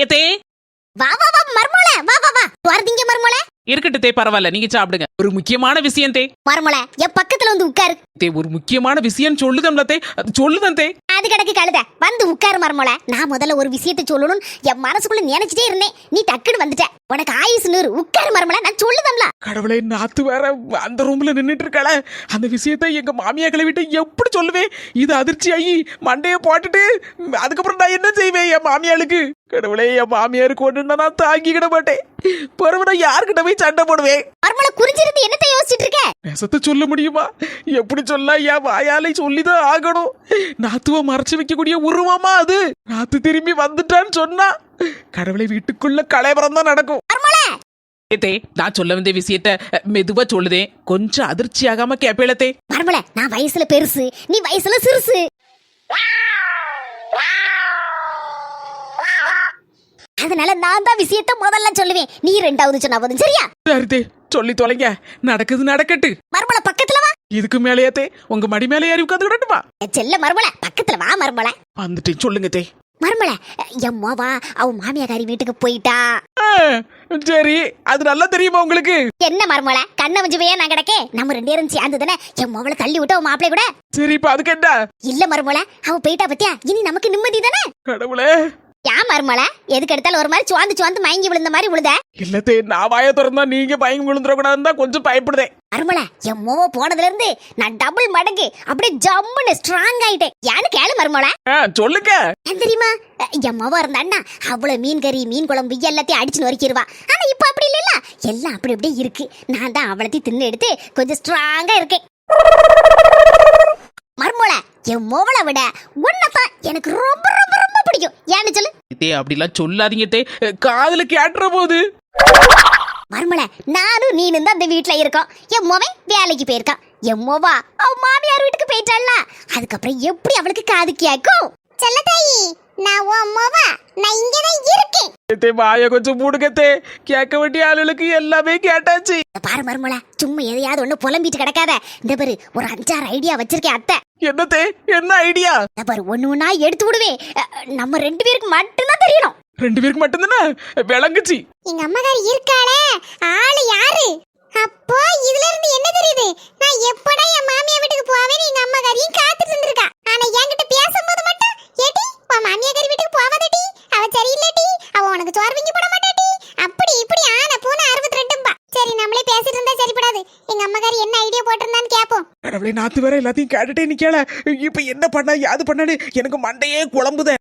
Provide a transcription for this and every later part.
ஏத்தே வா வா வா மர்மோல வா வா வா. வரதீங்க மர்மோல இருக்கட்டும் தே பரவாயில்ல நீங்க சாப்பிடுங்க. ஒரு முக்கியமான விஷயம் தே. மர்மோல என் பக்கத்துல வந்து உட்காரு. தே ஒரு முக்கியமான விஷயம் சொல்லுதம்ல தே. சொல்லுதம் தே. அது கிடக்கு கழுத. வந்து உட்காரு மர்மோல நான் முதல்ல ஒரு விஷயத்தை சொல்லணும் என் மனசுக்குள்ள நினைச்சிட்டே இருந்தேன். நீ டக்குன்னு வந்துட்ட. உனக்கு ஆயுசு நூறு உட்காரு மர்மோல நான் சொல்லுதம்ல. கடவுளே நாத்து வேற அந்த ரூம்ல நின்னுட்டு இருக்காள. அந்த விஷயத்த எங்க மாமியா கிளவிட்ட எப்படி சொல்லுவேன் இது அதிர்ச்சி ஆகி மண்டைய போட்டுட்டு அதுக்கப்புறம் நான் என்ன செய்வேன் என் மாமியாளுக்கு? கடவுளே என் மாமியாருக்கு ஒண்ணுன்னா நான் தாங்கிக்கிட மாட்டேன். பிறகு நான் யாருக்கிட்ட போய் சண்டை போடுவேன்? மர்மோல குறிஞ்சிருந்து என்னத்தை யோசிச்சிட்டு இருக்க? நெசத்தை சொல்ல முடியுமா? எப்படி சொல்ல என் வாயாலை சொல்லிதான் ஆகணும். நாத்துவ மறைச்சு வைக்கக்கூடிய உருவமா அது? நாத்து திரும்பி வந்துட்டான்னு சொன்னா கடவுளை வீட்டுக்குள்ள கலைபரம் தான் நடக்கும். ஏத்தே நான் சொல்ல வந்த விஷயத்த மெதுவா சொல்லுதேன் கொஞ்சம் அதிர்ச்சி ஆகாம கேப்பேளத்தே. மர்மோல நான் வயசுல பெருசு நீ வயசுல சிறுசு. அதனால நான் தான் விஷயத்த முதல்ல சொல்லுவேன். நீ ரெண்டாவது சொன்னா போதும் சரியா? சரிதே சொல்லி தொலைங்க. நடக்குது நடக்கட்டு. மர்மோல பக்கத்துல வா. இதுக்கு மேலேயாத்தே உங்க மடி மேலே ஏறி உட்காந்து விடட்டுமா? என் செல்ல மர்மோல பக்கத்துல வா மர்மோல வந்துட்டேன் சொல்லுங்க தே. மர்மல என் மோவா அவ மாமியாக்காரி வீட்டுக்கு போயிட்டா. சரி அது நல்லா தெரியுமா உங்களுக்கு? என்ன மர்மல கண்ண வஞ்சு போய் நான் கிடக்கே நம்ம ரெண்டு பேரும் சேர்ந்து தானே என் மோவல தள்ளி விட்டு அவன் மாப்பிளை கூட? சரி இப்ப அதுக்கு என்ன? இல்ல மர்மல அவ போயிட்டா பத்தியா? இனி நமக்கு நிம்மதி தானே? கடவுளே. ஏன் மர்மல? எதுக்கு எடுத்தாலும் ஒரு மாதிரி சுவாந்து சுவாந்து மயங்கி விழுந்த மாதிரி விழுத. இல்லத்தே நான் வாய திறந்தா நீங்க பயங்கி விழுந்துடக்கூடாதுன்னு தான் கொஞ்சம் பயப்படுதேன் மர்மல என் மோவ போனதுல இருந்து நான் டபுள் மடங்கு அப்படியே ஜம்முன்னு ஸ்ட்ராங் ஆயிட்டேன். ஏன்னு கேளு மர்மல? சொல்லுங்க. ஏன் தெரியுமா? என் மோவ இருந்தான்னா அவ்வளவு மீன் கறி மீன் குழம்பு எல்லாத்தையும் அடிச்சு நொறுக்கிடுவா ஆனா இப்ப அப்படி இல்ல எல்லாம் அப்படி அப்படியே இருக்கு. நான் தான் அவ்வளத்தையும் தின்னு எடுத்து கொஞ்சம் ஸ்ட்ராங்கா இருக்கேன். மர்மோல என் மோவலை விட உன்னைத்தான் எனக்கு ரொம்ப ரொம்ப ரொம்ப பிடிக்கும். ஏன்னு சொல்லு. தே அப்படிலாம் சொல்லாதீங்க தே காதுல கேட்டுற போது. மர்மல நானும் நீனும் தான் இந்த வீட்ல இருக்கோம். என் மோவன் வேலைக்கு போயிருக்கான். என் மோவா அவ மாமியார் வீட்டுக்கு போயிட்டாள்ல. அதுக்கப்புறம் எப்படி அவளுக்கு காது கேக்கும்? செல்லத்தாயி நான் உன் மோவா நான் இங்க தான் இருக்கேன். தே வாய கொஞ்சம் மூடுங்க தே கேட்க வேண்டிய ஆளுகளுக்கு எல்லாமே கேட்டாச்சு. பாரு மர்மல சும்மா எதையாவது ஒண்ணு புலம்பிட்டு கிடக்காத. இந்த பாரு ஒரு அஞ்சாறு ஐடியா வச்சிருக்கேன் அத்தை. என்ன தே என்ன ஐடியா? பாரு ஒண்ணு ஒண்ணா எடுத்து விடுவேன் நம்ம ரெண்டு பேருக்கு மட்டும்தான் தெரியணும். ரெண்டு பேருக்கு மட்டும்தானே? விளங்குச்சு. எங்க அம்மாக்காரி இருக்காளே? ஆளு யாரு? அப்போ இதுல இருந்து என்ன தெரியுது? நான் எப்படா என் மாமியா வீட்டுக்கு போவேன்னு எங்க அம்மாக்காரியும் காத்துட்டு இருந்திருக்கா. ஆனா என்கிட்ட பேசும்போது மட்டும் ஏடி உன் மாமியாக்காரி வீட்டுக்கு போவாதடி. அவ சரியில்லடி. அவ உனக்கு சோறு வாங்கி போட மாட்டாடி. அப்படி இப்படி ஆன பூனை அறுபத்தி சரி நம்மளே பேசிட்டு இருந்தா சரிப்படாது. எங்க அம்மாக்காரி என்ன ஐடியா போட்டிருந்தான்னு கேப்போம். கடவுளே நாத்து வேற எல்லாத்தையும் கேட்டுட்டே நிக்கல. இப்ப என்ன பண்ணா யாது பண்ணான்னு எனக்கு மண்டையே குழம்புதே.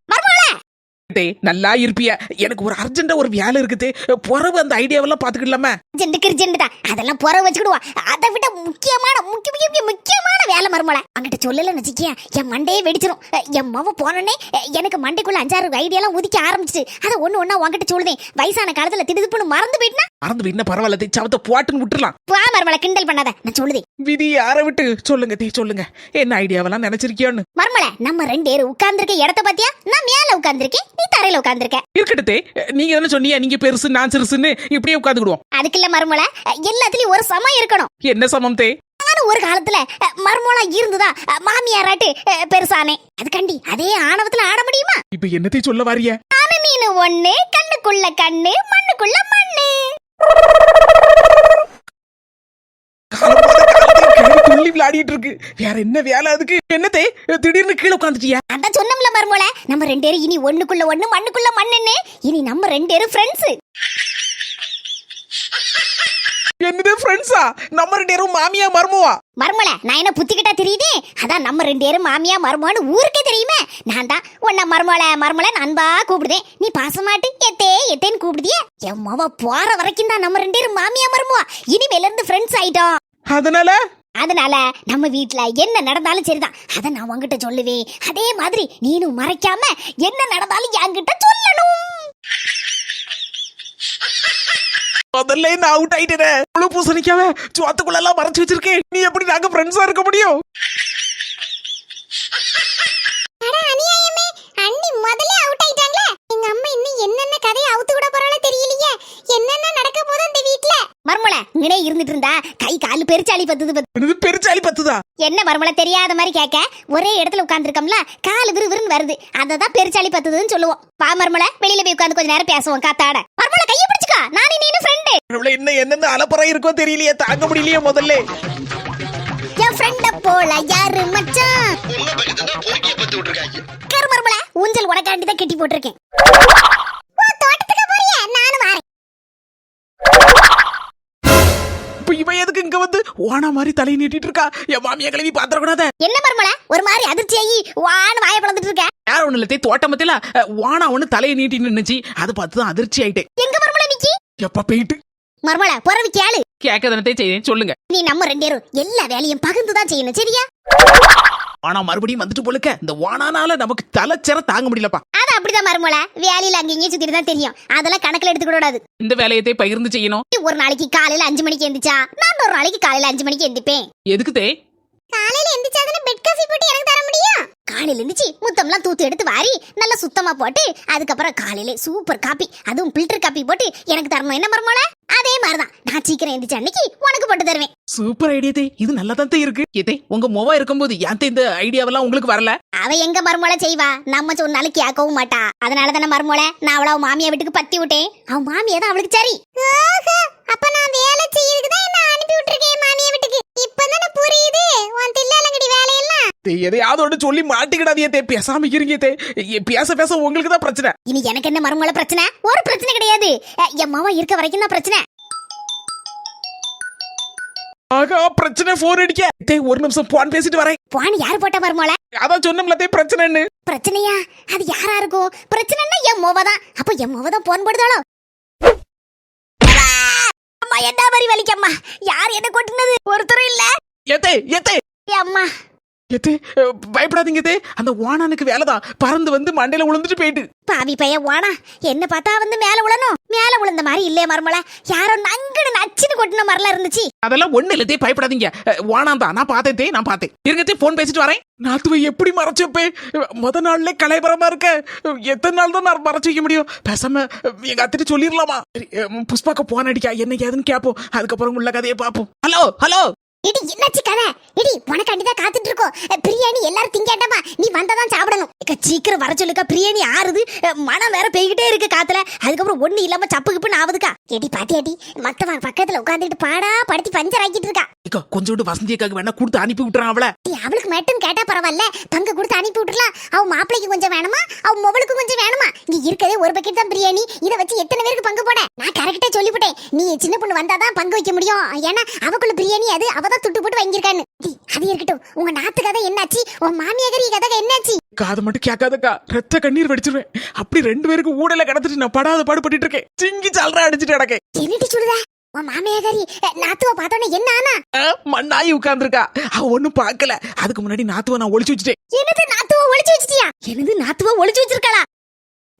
டே நல்லா இருப்பியா. எனக்கு ஒரு அர்ஜென்ட்டா ஒரு வேலை இருக்குது. பிறகு அந்த ஐடியாவெல்லாம் பாத்துக்கிடலாமா. ஜெண்டு கிரிஜெண்டு தான் அதெல்லாம் புற வச்சுக்கிடுவா. அதை விட முக்கியமான முக்கிய முக்கிய முக்கியமான வேலை மருமலை அங்கிட்ட சொல்லலன்னு வச்சுக்கியா என் மண்டையே வெடிச்சிரும். அஹ், என் மவ போனோடனே எனக்கு மண்டைக்குள்ள அஞ்சாறு ஐடியாலாம் உதிக்க ஆரம்பிச்சிட்டு அதை ஒண்ணு ஒண்ணா உன்கிட்ட சொல்லுவேன் வயசான காலத்துல திடுதுப்புன்னு மறந்து போயிட்டுனா? மறந்து என்ன பரவாயில்ல தே. சவத்தை போட்டுன்னு விட்டுறலாம். வா மருமலை கிண்டல் பண்ணாத. நான் சொல்லுதேன் விதி யாரை விட்டு? சொல்லுங்க தே சொல்லுங்க. என்ன ஐடியாவெல்லாம் நினைச்சிருக்கியோன்னு? மருமலை நம்ம ரெண்டு பேரும் உட்கார்ந்துருக்க இடத்த பாத்தியா? நான் மேல உட்கார்ந்துருக்கேன். நீ தரையில உட்கார்ந்துருக்க. இருக்கட்டே நீங்க என்ன சொன்னீங்க நீங்க பெருசு நான் சிறுசுன்னு இப்படியே உட்காந்துக்கிடுவோம் அதுக்குள்ள மருமலை எல்லாத்துலயும் ஒரு சமம் இருக்கணும். என்ன சமம் தே? நானும் ஒரு காலத்துல மருமலா இருந்துதான் அஹ், மாமியாராட்டு பெருசானே. அதுக்கண்டி அதே ஆணவத்துல ஆட முடியுமா? இப்ப என்னத்தை சொல்ல வாரிய ஆன மீனு ஒண்ணு கண்ணுக்குள்ள கண்ணு மண்ணுக்குள்ள மண்ணு. துள்ளி விளையாடிட்டு இருக்கு. வேற என்ன வேலை அதுக்கு? என்னத்தே? திடீர்னு கீழே உட்காந்துட்டியா அதான் சொன்னோம்ல மருமோல நம்ம ரெண்டு பேரும் இனி ஒண்ணுக்குள்ள ஒண்ணு மண்ணுக்குள்ள மண்ணுன்னு. இனி நம்ம ரெண்டு பேரும் ஃப்ரெண்ட்ஸ் என்னது ஃப்ரெண்ட்ஸா நம்ம ரெண்டு பேரும் மாமியா மருமவா? மருமல நான் என்ன புத்திக்கிட்டா தெரியுதே? அதான் நம்ம ரெண்டு பேரும் மாமியா மருமோன்னு ஊருக்கே தெரியுமே. நான் தான் உன்னை மருமல மருமல அன்பா கூப்பிடுதேன். நீ பாசமாட்டு எத்தே எத்தேன்னு கூப்பிடுதியே? என் மவ போற வரைக்கும் தான் நம்ம ரெண்டு பேரும் மாமியா மருமவா. இனிமேல இருந்து ஃப்ரெண்ட்ஸ் ஆயிட்டோம். அதனால? அதனால நம்ம வீட்ல என்ன நடந்தாலும் சரிதான். அத நான் உன்கிட்ட சொல்லுவேன். அதே மாதிரி நீனும் மறைக்காம என்ன நடந்தாலும் என்கிட்ட சொல்லணும். முதல்ல நான் அவுட் ஆயிட்டேன்? முழு பூசணிக்காவ சோத்துக்குள்ள எல்லாம் மறைச்சு வச்சிருக்கேன். நீ எப்படி நாங்க ஃப்ரெண்ட்ஸா இருக்க முடியும்? முதல்ல அவுட் ஆயிட்டாங்களே. எங்க அம்மா இன்னும் என்னென்ன கதையை அவுத்து விட போறாளோ தெரியலையே. என்னென்ன நடக்க போதோ இந்த வீட்ல மர்மல இங்கனே இருந்துட்டு இருந்தா கை கால் பெருச்சாளி பத்துது பத்து. என்னது பெருச்சாலி பத்துதா? என்ன மர்மல தெரியாத மாதிரி கேட்க? ஒரே இடத்துல உட்கார்ந்துருக்கோம்ல கால் விறு விறுன்னு வருது. அததான் பெருச்சாளி பத்துதுன்னு சொல்லுவோம். பா மர்மல வெளியில போய் உட்கார்ந்து கொஞ்ச நேரம் பேசுவோம் காத்தாட. மர்மல கையை பிடிச்சுக்கோ. நானே நீனு ஃப்ரெண்டு என்ன என்னென்ன அலப்பறை இருக்கோ தெரியலையே தாங்க முடியலையே முதல்ல. என் ஃப்ரெண்ட போல யாரு மச்சான்? உன்ன பக்கத்துல தான் பொறுக்கிய பத்து விட்டுருக்காங்க. கரு மர்மல ஊஞ்சல் உனக்காண்டி தான் கட்டி போட்டிருக்கேன். தோட்டத்துக்கு போறியா நானும் வரேன். இப்ப இவன் எதுக்கு இங்க வந்து ஓனா மாதிரி தலையை நீட்டிட்டு இருக்கா? என் மாமியா கிளவி பாத்திரக்கூடாத என்ன மர்மல ஒரு மாதிரி அதிர்ச்சியாகி வான்னு வாய பிளந்துட்டு இருக்க. யார் ஒண்ணு இல்லத்தே தோட்டமத்தில வானா ஒண்ணு தலையை நீட்டி நின்னுச்சு. அதை பார்த்து தான் அதிர்ச்சி ஆயிட்டேன் எங்க மர்மல நிக்கி எப்ப போயிட்டு? மர்மல புறவி கேளு கேட்கதனத்தே செய்தேன் சொல்லுங்க. நீ நம்ம ரெண்டு பேரும் எல்லா வேலையும் பகிர்ந்து தான் செய்யணும் சரியா? ஆனா மறுபடியும் வந்துட்டு போலுக்க. இந்த வானானால நமக்கு தலைச்சர தாங்க முடியலப்பா. அது அப்படிதான் மர்மல வேலையில அங்க இங்கேயும் சுத்திட்டு தான் தெரியும். அதெல்லாம் கணக்குல எடுத்துக்க கூடாது. இந்த வேலையத்தை பகிர்ந்து செய்யணும். ஒரு நாளைக்கு காலையில அஞ்சு மணிக்கு எந்திரிச்சா? நான் ஒரு நாளைக்கு காலையில அஞ்சு மணிக்கு எந்திப்பேன். எதுக்கு தே? காலையில எந்திரிச்சாதானே பெட் காஃபி போட்டு எனக்கு தர முடியும்? காலையில எந்திரிச்சு முத்தம்லாம் தூத்து எடுத்து வாரி நல்லா சுத்தமா போட்டு அதுக்கப்புறம் காலையில சூப்பர் காப்பி அதுவும் ஃபில்டர் காப்பி போட்டு எனக்கு தரணும். என்ன மர்மல அதே மாதிரிதான். நான் சீக்கிரம் எந்திரிச்ச அன்னைக்கு உனக்கு போட்டு தருவேன். சூப்பர் ஐடியா தே. இது நல்லா தான் இருக்கு. ஏதே உங்க மொவா இருக்கும்போது ஏன் தே இந்த ஐடியாவெல்லாம் உங்களுக்கு வரல? அவ எங்க மருமலை செய்வா? நம்ம சொன்னாலும் கேட்கவும் மாட்டா. அதனால தானே மருமலை நான் அவள அவ மாமியா வீட்டுக்கு பத்தி விட்டேன். அவ மாமியா தான் அவளுக்கு சரி. அப்ப நான் வேலை செய்யறதுக்கு தான் என்ன அனுப்பி விட்டுருக்கேன் மாமியா வீட்டுக்கு? இப்பதானே புரியுது? உன் தில்லாலங்கடி வேலையெல்லாம். எதையாவது ஒன்று சொல்லி மாட்டிக்கிடாதே தே பேசாம இருங்க தே. பேச பேச உங்களுக்கு தான் பிரச்சனை. இனி எனக்கு என்ன மருமலை பிரச்சனை? ஒரு பிரச்சனை கிடையாது. என் மாமா இருக்க வரைக்கும் தான் பிரச்சனை. ஆகா பிரச்சனை போன் அடிக்க. தே ஒரு நிமிஷம் போன் பேசிட்டு வரேன். போன் யார் போட்ட மருமலை அதான் சொன்னோம்ல தே பிரச்சனைன்னு பிரச்சனையா? அது யாரா இருக்கும் பிரச்சனைன்னா என் மோவ தான். அப்ப என் மோவ தான் போன் போடுதாளோ? அம்மா என்ன மாதிரி வலிக்கம்மா யார் என்ன கொட்டுனது? ஒருத்தரும் இல்ல. ஏத்தே ஏத்தே அம்மா. அஹ், பயப்படாதீங்க தே அந்த வானானுக்கு வேலைதான் பறந்து வந்து மண்டையில விழுந்துட்டு போயிட்டு. பாவி பைய வானா என்ன பார்த்தா வந்து மேல விழணும் மேல விழுந்த மாதிரி இல்லையே மருமல யாரோ நங்கடு நச்சுன்னு கொட்டின மாதிரிலாம் இருந்துச்சு. அதெல்லாம் ஒண்ணு இல்ல தே பயப்படாதீங்க. வானான் தான் நான் பார்த்தேன் தே நான் பார்த்தேன். இருங்க தே போன் பேசிட்டு வரேன். நாத்துவை எப்படி மறைச்சு வைப்பேன் முத நாள்ல கலைபரமா இருக்க. எத்தனை நாள் தான் நான் மறைச்சு வைக்க முடியும்? பேசாம எங்க அத்திட்டு சொல்லிடலாமா? புஷ்பாக்க போன் அடிக்கா. என்ன ஏதுன்னு கேப்போம். அதுக்கப்புறம் உள்ள கதையை பார்ப்போம். Hello hello. இடி என்னாச்சு கதை? இடி உனக்காண்டி தான் காத்துட்டு இருக்கோம் பிரியாணி எல்லாரும் திங்காட்டமா? நீ வந்ததான் சாப்பிடணும். சீக்கிரம் வர சொல்லுக்கா பிரியாணி ஆறுது. மனம் வேற பெய்கிட்டே இருக்கு காத்துல. அதுக்கப்புறம் ஒண்ணு இல்லாம சப்பு கிப்புன்னு ஆகுதுக்கா எடி பாத்தியாடி மத்தவன் பக்கத்துல உட்காந்துட்டு பாடா படுத்தி பஞ்சர் ஆக்கிட்டு இருக்கா. இக்கா கொஞ்சோண்டு வசந்தியக்காக வேணா கொடுத்து அனுப்பி விட்டுறான் அவளை. அவளுக்கு மட்டும் கேட்டா பரவாயில்ல. பங்கு கொடுத்து அனுப்பி விட்டுலாம் அவ மாப்பிளைக்கு கொஞ்சம் வேணுமா? அவ மொபலுக்கு கொஞ்சம் வேணுமா? இங்க இருக்கதே ஒரு பக்கெட் தான் பிரியாணி. இத வச்சு எத்தனை பேருக்கு பங்கு போட? நான் கரெக்டா சொல்லிவிட்டேன். நீ சின்ன பொண்ணு வந்தாதான் பங்கு வைக்க முடியும். ஏன்னா அவக்குள்ள பிரியாணி அது. அவ தான் துட்டு போட்டு வாங்கியிருக்கான்னு. அது இருக்கட்டும். உங்க நாத்து கதை என்னாச்சு? உன் மாமியாகரி கதை என்னாச்சு? காது மட்டும் கேட்காதக்கா. ரத்த கண்ணீர் வெடிச்சிருவேன். அப்படி ரெண்டு பேருக்கு ஊடல கடத்திட்டு நான் படாத பாடுபட்டு இருக்கேன். சிங்கி சால்ரா அடிச்சிட்டு கிடக்கேன். என்னடி சொல்லுத? உன் மாமியாகரி அஹ், நாத்துவ பார்த்தோன்னே என்ன ஆனா? மண்ணாயி உட்கார்ந்துருக்கா. அவ ஒண்ணும் பார்க்கல. அதுக்கு முன்னாடி நாத்துவ நான் ஒளிச்சு வச்சுட்டேன். என்னது நாத்துவ ஒளிச்சு வச்சிட்டியா? என்னது நாத்துவ ஒளிச்சு வச்சிருக்காளா?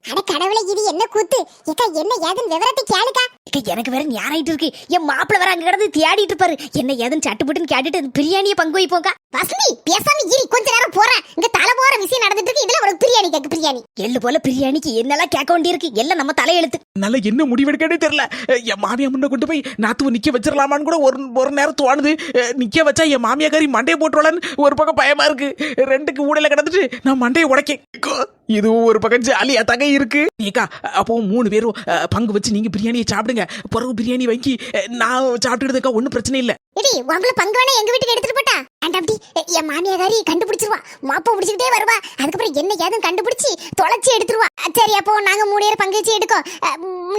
அட கடவுளே இது என்ன கூத்து? ஏக்கா என்ன ஏதுன்னு விவரத்தை கேளுக்கா. எனக்கு வேற ஞாராயிட்டு இருக்கு. என் மாப்பிள்ள வேற அங்க கிடந்து தேடிட்டு இருப்பாரு. என்ன ஏதுன்னு சட்டுப்பட்டுன்னு கேட்டுட்டு அந்த பிரியாணியை பங்கு வைப்போங்க. வசந்தி பேசாம இரு. கொஞ்ச நேரம் போறேன். இங்க தலை போற விஷயம் நடந்துட்டு இருக்கு. இதுல உனக்கு பிரியாணி கேக்கு பிரியாணி. எள்ளு போல பிரியாணிக்கு என்னெல்லாம் கேட்க வேண்டியிருக்கு? எல்லாம் நம்ம தலையெழுத்து. என்னால என்ன முடிவெடுக்கனே தெரியல. என் மாமியா முன்ன கொண்டு போய் நாத்துவ நிக்க வச்சிடலாமான்னு கூட ஒரு ஒரு நேரம் தோணுது. நிக்க வச்சா என் மாமியாக்காரி மண்டையை போட்டுருவாளன்னு ஒரு பக்கம் பயமா இருக்கு. ரெண்டுக்கு ஊடல கிடந்துட்டு நான் மண்டையை உடைக்கேன். இதுவும் ஒரு பக்கம் ஜாலியாக தகை இருக்கு. ஏக்கா அப்போ மூணு பேரும் பங்கு வச்சு நீங்க பிரியாணியை சாப்பிடுங்க. பிறகு பிரியாணி வாங்கி அஹ், நான் சாப்பிட்டுக்கிறதுக்கா ஒன்றும் பிரச்சனை இல்லை. இடி உங்களை பங்கு வேணா எங்க வீட்டுக்கு எடுத்துட்டு போட்டா? ஆண்டாப்டி என் மாமியாரி கண்டுபிடிச்சிருவா. மாப்பா பிடிச்சிக்கிட்டே வருவா. அதுக்கப்புறம் என்ன ஏதும் கண்டுபிடிச்சி தொலைச்சி எடுத்துருவா. சரி அப்போ நாங்க மூணு பேர் பங்கு வச்சு எடுக்கோ.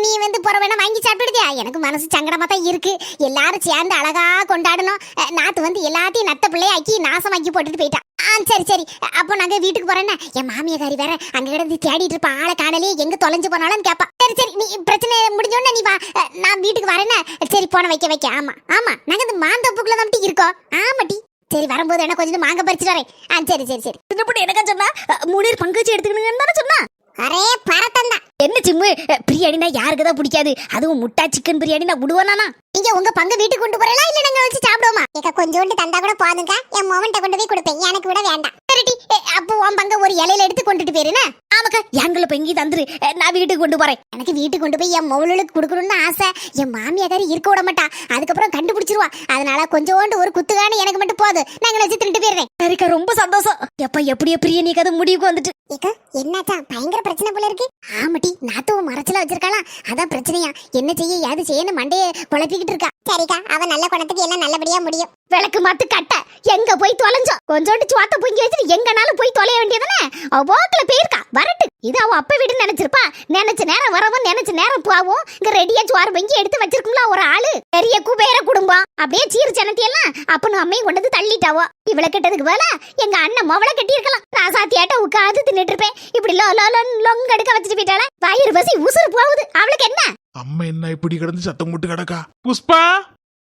நீ வந்து புற வேணா வாங்கி சாப்பிடுதியா எனக்கு மனசு சங்கடமா தான் இருக்கு. எல்லாரும் சேர்ந்து அழகா கொண்டாடணும். அஹ் நாத்து வந்து எல்லாத்தையும் நத்த பிள்ளையாக்கி நாசமாக்கி போட்டுட்டு போயிட்டா. சரி சரி. அப்போ நாங்க வீட்டுக்கு போறேன்னா என் மாமியாரி வேற அங்க கிடந்து தேடிட்டு இருப்பா. ஆளை காணலே எங்க தொலைஞ்சு போனாலும் கேப்பா. சரி சரி. நீ பிரச்சனை முடிஞ்சோடனே நீ வா. நான் வீட்டுக்கு வரேன்னா சரி போன வைக்க வைக்க. ஆமா ஆமா. நாங்க இந்த மாந்தப்புக்குள்ள தான் இருக்கோம். ஆமாட்டி சரி வரும்போது என்ன கொஞ்சம் மாங்க பறிச்சுட்டு வரேன். ஆ சரி சரி சரி. சின்ன பொண்ணு சொன்னா மூணு பங்கு வச்சு எடுத்துக்கணுங்கன்னு தானே சொன்னா? அரே பரத்தம் தான் என்ன சிம்மு பிரியாணினா யாருக்கு தான் பிடிக்காது? அதுவும் முட்டா சிக்கன் பிரியாணினா விடுவானா நீங்க உங்க பங்கு வீட்டுக்கு கொண்டு போறீங்களா? இல்ல நாங்க வச்சு சாப்பிடுவோமா? ஏக்கா கொஞ்சோண்டு தந்தா கூட போதுங்க என் மோவன்ட்ட கொண்டு போய் கொடுப்பேன். எனக்கு விட வேண்டாம். சரிடி அப்போ உன் பங்க ஒரு இலையில எடுத்து கொண்டுட்டு போயிருனா ஆமாக்கா எங்களை பெங்கி தந்துரு. நான் வீட்டுக்கு கொண்டு போறேன். எனக்கு வீட்டுக்கு கொண்டு போய் என் மவுளுக்கு கொடுக்கணும்னு ஆசை. என் மாமியாக்காரி இருக்க விட மாட்டா. அதுக்கப்புறம் கண்டுபிடிச்சிருவா. அதனால கொஞ்சோண்டு ஒரு குத்துகானு எனக்கு மட்டும் போதும் நாங்க வச்சு திருட்டு போயிருந்தேன் சரிக்கா ரொம்ப சந்தோஷம். எப்ப எப்படியோ பிரிய நீ கதை முடிவுக்கு வந்துட்டு. ஏக்கா என்னாச்சா? பயங்கர பிரச்சனை போல இருக்கு? ஆமாட்டி நாத்துவ மறைச்சல வச்சிருக்காளா? அதான் பிரச்சனையா. என்ன செய்ய ஏது செய்யணும் மண்டையை குழப்பிக்கிட்டு இருக்கா. சரிக்கா அவ நல்ல குணத்துக்கு எல்லாம் நல்லபடியா முடியும். விளக்கு மாத்து கட்ட. எங்க போய் தொலைஞ்சோம் கொஞ்சோண்டு சுவாத்த பொங்கி வச்சுட்டு எங்கனாலும் போய் தொலைய வேண்டியதுனே அவ போக்கில் போயிருக்கா. வரட்டு. இது அவ அப்ப வீடு நினைச்சிருப்பா. நினைச்ச நேரம் வரவும் நினைச்ச நேரம் போவும் இங்க ரெடியா சோறு பொங்கி எடுத்து வச்சிருக்கோம்ல ஒரு ஆளு. பெரிய குபேர குடும்பம். அப்படியே சீர் ஜனத்தியெல்லாம் எல்லாம் அப்பனும் அம்மையும் கொண்டு வந்து தள்ளிட்டாவோ? இவளை கெட்டதுக்கு போல எங்க அண்ணன் மவளை கட்டியிருக்கலாம். நான் சாத்தியாட்ட உட்காந்து தின்னுட்டு இருப்பேன். இப்படி லோ லோ லோ லொங்க எடுக்க வச்சுட்டு போயிட்டால வயிறு பசி உசுறு போகுது. அவளுக்கு என்ன? அம்மா என்ன இப்படி கிடந்து சத்தம் போட்டு கிடக்கா? புஷ்பா?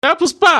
புஷ்பா?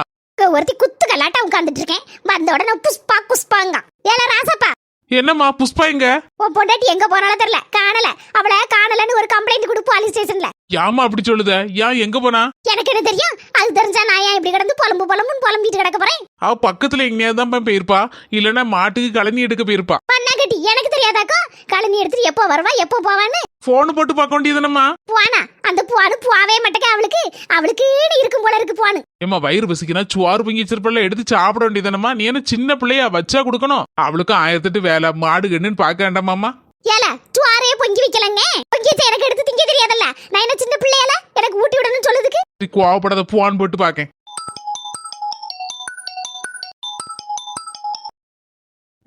இங்க ஒருத்தி குத்து கலாட்டா உட்காந்துட்டு இருக்கேன். வந்த உடனே புஷ்பா குஷ்பாங்க. ஏல ராசப்பா. என்னம்மா புஷ்பா எங்க? உன் பொண்டாட்டி எங்க போனாலும் தெரியல. காணல. அவளை காணலன்னு ஒரு கம்ப்ளைண்ட் கொடு போலீஸ் ஸ்டேஷன்ல யாமா அப்படி சொல்லுத? ஏன் எங்க போனா? எனக்கு என்ன தெரியும்? அது தெரிஞ்சா நான் ஏன் இப்படி கிடந்து புலம்பு புலம்புன்னு புலம்பிட்டு கிடக்க போறேன்? அவ பக்கத்துல எங்கேயாவது தான் போயிருப்பா. இல்லைன்னா மாட்டுக்கு கழனி எடுக்க போயிருப்பா. பண்ணா கட்டி எனக்கு தெரியாதாக்கா? கழனி எடுத்துட்டு எப்போ வருவா எப்போ போவான்னு? போன் போட்டு பார்க்க வேண்டியதுனம்மா போனா அந்த போவானு போவே மாட்டேக்க அவளுக்கு. அவளுக்கு இருக்கும் போல இருக்கு போவானு ஏம்மா வயிறு பசிக்குனா சுவாறு பொங்கி வச்சிருப்பல எடுத்து சாப்பிட வேண்டியதுனம்மா? நீ என்ன சின்ன பிள்ளையா வச்சா கொடுக்கணும்? அவளுக்கும் ஆயிரத்தெட்டு வேலை மாடு கண்ணுன்னு பார்க்க வேண்டாமாம்மா? ஏல சுவாரே பொங்கி வைக்கலங்க. பொங்கி வச்சா எனக்கு எடுத்து திங்க தெரியாதல்ல. நான் என்ன சின்ன பிள்ளையால? எனக்கு ஊட்டி விடணும்னு சொல்லுதுக்கு கோவப்படாத போன் போட்டு பார்க்கேன்.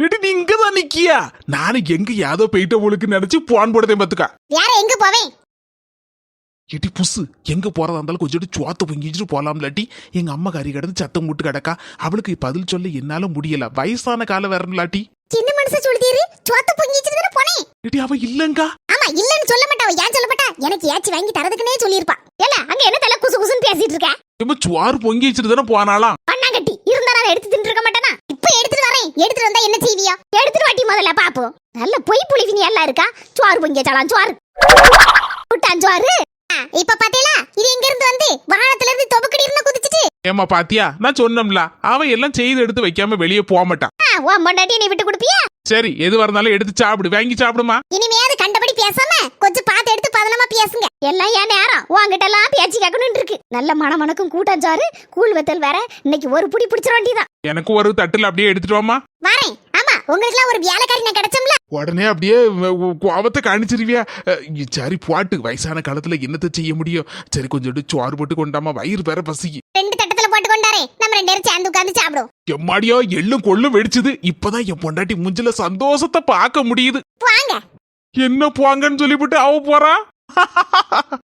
எடி நீ இங்கதான் நிக்கியா? நானும் எங்க யாதோ போயிட்ட போலுக்கு நினைச்சு போன் போடுதேன் பாத்துக்கா வேற எங்க போவேன்? எடி புசு. எங்க போறதா இருந்தாலும் கொஞ்சம் சுவாத்த பொங்கி வச்சுட்டு போலாம் இல்லாட்டி எங்க அம்மா கறி கிடந்து சத்தம் போட்டு கிடக்கா. அவளுக்கு பதில் சொல்ல என்னால முடியல. வயசான காலம் வரலாட்டி சின்ன மனுஷன் சொல்லுதீரு சோத்த பொங்கி வச்சுட்டு போனேன் எடி அவ இல்லங்கா. ஆமா இல்லன்னு சொல்ல மாட்டா. அவ ஏன் சொல்ல மாட்டா? எனக்கு ஏச்சி வாங்கி தரதுக்குனே சொல்லியிருப்பா. ஏல அங்க என்ன தலை குசு குசுன்னு பேசிட்டு இருக்க? இவ சுவாறு பொங்கி வச்சுட்டு தானே போனாலாம் பண்ணாங்கட்டி இருந்தா நான் எடுத்து தின்னு இருக்க மாட்டேனா? இப்ப எடுத்துட்டு வரேன். எடுத்துட்டு வந்தா என்ன செய்வியா? எடுத்துட்டு வாட்டி முதல்ல பாப்போம். நல்ல பொய் புளிவி நீ எல்லாம் இருக்கா? சுவாறு பொங்கிய சலாம் சுவாறு. விட்டான் சுவாறு. இப்ப பாத்தீங்களா? இது எங்க இருந்து வந்து வானத்துல இருந்து தொபக்கடி இருந்து குதிச்சிட்டு? ஏமா பாத்தியா? நான் சொன்னோம்ல அவ எல்லாம் செய்து எடுத்து வைக்காம வெளியே போக மாட்டான். ஆ, உன் பொண்டாட்டி நீ விட்டு கொடுப்பியா? சரி எது வரனாலும் எடுத்து சாப்பிடு. வாங்கி சாப்பிடுமா? இனிமையாவது கண்டபடி பேசாம கொஞ்சம் பார்த்து எடுத்து பதனமா பேசுங்க. எல்லாம் ஏன் நேரம்? உன்கிட்ட எல்லாம் பேச்சு கேட்கணும்னு இருக்கு. நல்ல மணமணக்கும் கூட்டாஞ்சாறு கூழ் வெத்தல் வேற. இன்னைக்கு ஒரு புடி பிடிச்சிட வேண்டியதான் எனக்கு ஒரு தட்டுல அப்படியே எடுத்துட்டு வாமா வரேன். ஆமா உங்களுக்கு ஒரு வேலைக்காரி நான் கிடைச்சோம்ல? உடனே அப்படியே கோவத்தை காணிச்சிருவியா? சரி போட்டு வயசான காலத்துல என்னத்த செய்ய முடியும்? சரி கொஞ்சம் சோறு போட்டு கொண்டாமா வயிறு வேற பசிக்கு. ரெண்டு தட்டத்துல போட்டு கொண்டாரே நம்ம ரெண்டு பேரும் சேர்ந்து உட்கார்ந்து சாப்பிடுவோம். எம்மாடியோ எள்ளும் கொள்ளும் வெடிச்சது. இப்பதான் என் பொண்டாட்டி முஞ்சில சந்தோஷத்தை பார்க்க முடியுது. வாங்க என்ன போங்கன்னு சொல்லிவிட்டு அவ போறா?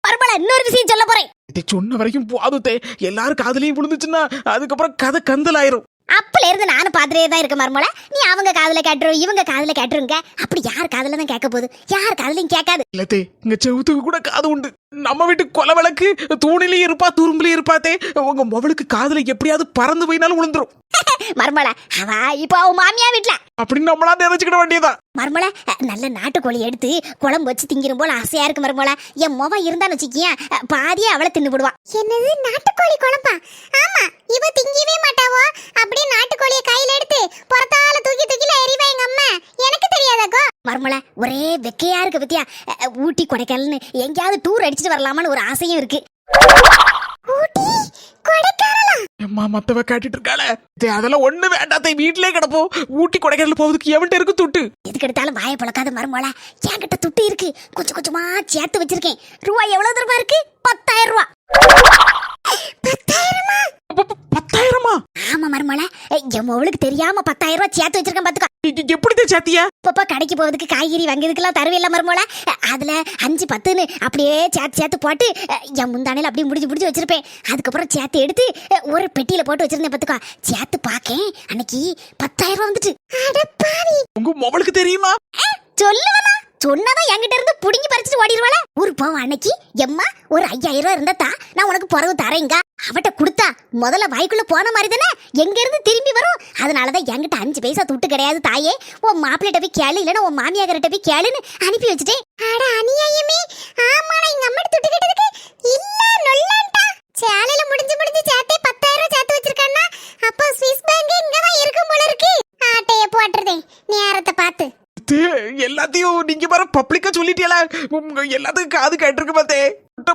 மறுபடியும் இன்னொரு விஷயம் சொல்ல போறேன். இதை சொன்ன வரைக்கும் போதுத்தே எல்லாரும் காதலையும் விழுந்துச்சுன்னா அதுக்கப்புறம் கதை கந்தலாயிரும் அப்பல இருந்து நானும் பாத்துட்டே தான் இருக்க மருமல நீ அவங்க காதுல கேட்டுரும் இவங்க காதுல கேட்டுருங்க. அப்படி யார் காதுல தான் கேட்க போகுது? யார் காதுலயும் கேட்காது. இல்லத்தே இங்க செவுத்துக்கு கூட காது உண்டு. நம்ம வீட்டு கொலை விளக்கு தூணிலையும் இருப்பா துரும்புலயும் இருப்பாத்தே உங்க மொபைலுக்கு காதுல எப்படியாவது பறந்து போயினாலும் விழுந்துரும் மருமல அவ இப்போ அவ மாமியா வீட்ல. அப்படின்னு நம்மளா நினைச்சுக்கிட வேண்டியதா? மருமல நல்ல நாட்டுக்கோழி எடுத்து குழம்பு வச்சு திங்கிரும் போல ஆசையா இருக்கு மருமல என் முகம் இருந்தான்னு வச்சுக்கியன் பாதியே அவளை தின்னு விடுவா என்னது நாட்டுக்கோழி குழம்பா? ஆமா இவ திங்கவே மாட்டாவோ? அப்படியே நாட்டுக்கோழிய கையில எடுத்து புறத்தால தூக்கி தூக்கில எறிவா எங்க அம்மா? எனக்கு தெரியாதாக்கோ மருமல ஒரே வெக்கையா இருக்கு பத்தியா? ஊட்டி கொடைக்கானல்னு. எங்கேயாவது டூர் அடிச்சுட்டு வரலாமான்னு ஒரு ஆசையும் இருக்கு. ஊட்டி கொடைக்கானலா? அம்மா மத்தவ காட்டிட்டு இருக்காளே. அதெல்லாம் ஒண்ணு வேண்டாத்தே வீட்லயே கிடப்போம் ஊட்டி கொடைக்கானல் போவதுக்கு எவன்ட்ட இருக்கு துட்டு? எதுக்கு எடுத்தாலும் வாயை பழக்காத மருமல என்கிட்ட துட்டு இருக்கு. கொஞ்சம் கொஞ்சமா சேர்த்து வச்சிருக்கேன். ரூபா எவ்வளவு தூரமா இருக்கு? பத்தாயிரம் ரூபா. அப்ப, ப- பத்தாயிரமா? ஆமா மருமல என் மவளுக்கு தெரியாம பத்தாயிரம் ரூபாய் சேர்த்து வச்சிருக்கேன் பாத்துக்கோ. எப்படித்தே சாத்தியா இப்பப்ப கடைக்கு போவதுக்கு காய்கறி வாங்கியதுக்கெல்லாம் தருவில்ல மருமல அதுல அஞ்சு பத்துன்னு அப்படியே சேர்த்து சேர்த்து போட்டு என் முந்தானையில அப்படியே முடிஞ்சு முடிஞ்சு வச்சிருப்பேன். அதுக்கப்புறம் சேர்த்து எடுத்து ஒரு பெட்டியில போட்டு வச்சிருந்தேன் பாத்துக்கோ. சேர்த்து பாக்கேன். அன்னைக்கு பத்தாயிரம் ரூபாய் வந்துட்டு உங்க மொபைலுக்கு தெரியுமா? சொல்லுவனா. சொன்னதான் என்கிட்ட இருந்து புடிங்கி பறிச்சுட்டு ஓடிடுவாள? ஒரு போவ அன்னைக்கு. எம்மா ஒரு ஐயாயிரம் ரூபா இருந்தா தா, நான் உனக்கு பிறகு தரேங்க அவட்ட கொடுத்தா முதல்ல வாய்க்குள்ள போன மாதிரி தானே? எங்க இருந்து திரும்பி வரும்? அதனாலதான் என்கிட்ட அஞ்சு பைசா துட்டு கிடையாது தாயே. உன் மாப்பிள்ளிட்ட போய் கேளு இல்லைன்னா உன் மாமியார்கிட்ட போய் கேளுன்னு அனுப்பி வச்சுட்டேன். அட அநியாயமே. ஆமாடா எங்க அம்மா துட்டு கேட்டதுக்கு பப்ளிக்கா சொல்லிட்டியல? எல்லாத்துக்கும் காது கேட்டிருக்கு பார்த்தே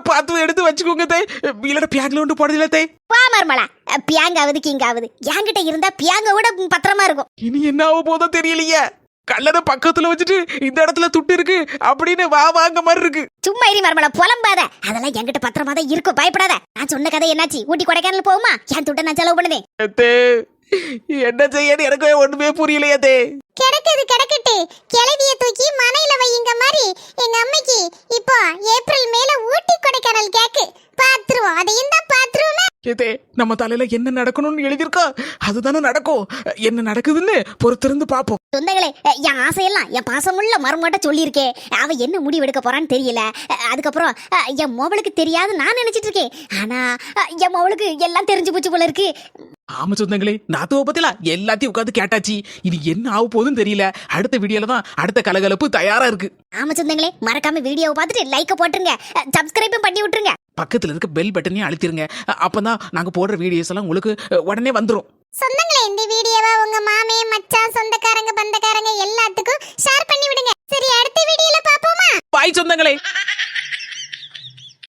பார்த்து எடுத்து வச்சுக்கோங்க தே. இல்லட பேக்ல ஒன்று போடுதில்ல தே. வா மர்மலா. பியாங்காவது கிங்காவது. என்கிட்ட இருந்தா பியாங்க விட பத்திரமா இருக்கும். இனி என்ன ஆக போதோ தெரியலையே. கல்லறை பக்கத்துல வச்சுட்டு இந்த இடத்துல துட்டு இருக்கு. அப்படின்னு வா வாங்க மாதிரி இருக்கு. சும்மா இரு மர்மலா புலம்பாத. அதெல்லாம் என்கிட்ட பத்திரமா தான் இருக்கும் பயப்படாத. நான் சொன்ன கதை என்னாச்சு? ஊட்டி கொடைக்கானல் போகுமா என் துட்டை நான் செலவு பண்ணுதேன் தே என்ன செய்யன்னு எனக்கு ஒண்ணுமே புரியலையே தே. கிடக்குது கிடக்கட்டு. கிளவிய தூக்கி மனையில வையுங்க மாதிரி. எங்க அம்மைக்கு இப்போ ஏப்ரல் மேல ஊட்டி கொடைக்கானல் கேக்கு. பாத்துருவோம் அதையும் தான் பாத்துருவோமே ஏதே நம்ம தலையில என்ன நடக்கணும்னு எழுதியிருக்கா? அதுதானே நடக்கும். என்ன நடக்குதுன்னு பொறுத்திருந்து பாப்போம் சொந்தங்களே என் ஆசையெல்லாம் என் பாசமுள்ள மருமகிட்ட சொல்லியிருக்கேன் அவ என்ன முடிவு எடுக்க போறான்னு தெரியல. அதுக்கப்புறம் என் மோவளுக்கு தெரியாது நான் நினைச்சிட்டு இருக்கேன். ஆனா என் மோவளுக்கு எல்லாம் தெரிஞ்சு போச்சு போல இருக்கு. ஆமா சொந்தங்களே நாத்துவ பத்தில எல்லாத்தையும் உட்காந்து கேட்டாச்சு. இது என்ன ஆக போகுதுன்னு தெரியல. அடுத்த வீடியோல தான் அடுத்த கலகலப்பு தயாரா இருக்கு. ஆமா சொந்தங்களே மறக்காம வீடியோவை பார்த்துட்டு லைக்க போட்டுருங்க. சப்ஸ்கிரைபும் பண்ணி விட்டுருங்க. பக்கத்துல இருக்க பெல் பட்டனையும் அழுத்திருங்க. அப்பதான் நாங்க போடுற வீடியோஸ் எல்லாம் உங்களுக்கு உடனே வந்துரும். சொந்தங்களே இந்த வீடியோவை உங்க மாமே மச்சான் சொந்தக்காரங்க பந்தக்காரங்க எல்லாத்துக்கும் ஷேர் பண்ணி விடுங்க. சரி அடுத்த வீடியோல பாப்போமா? பாய் சொந்தங்களே.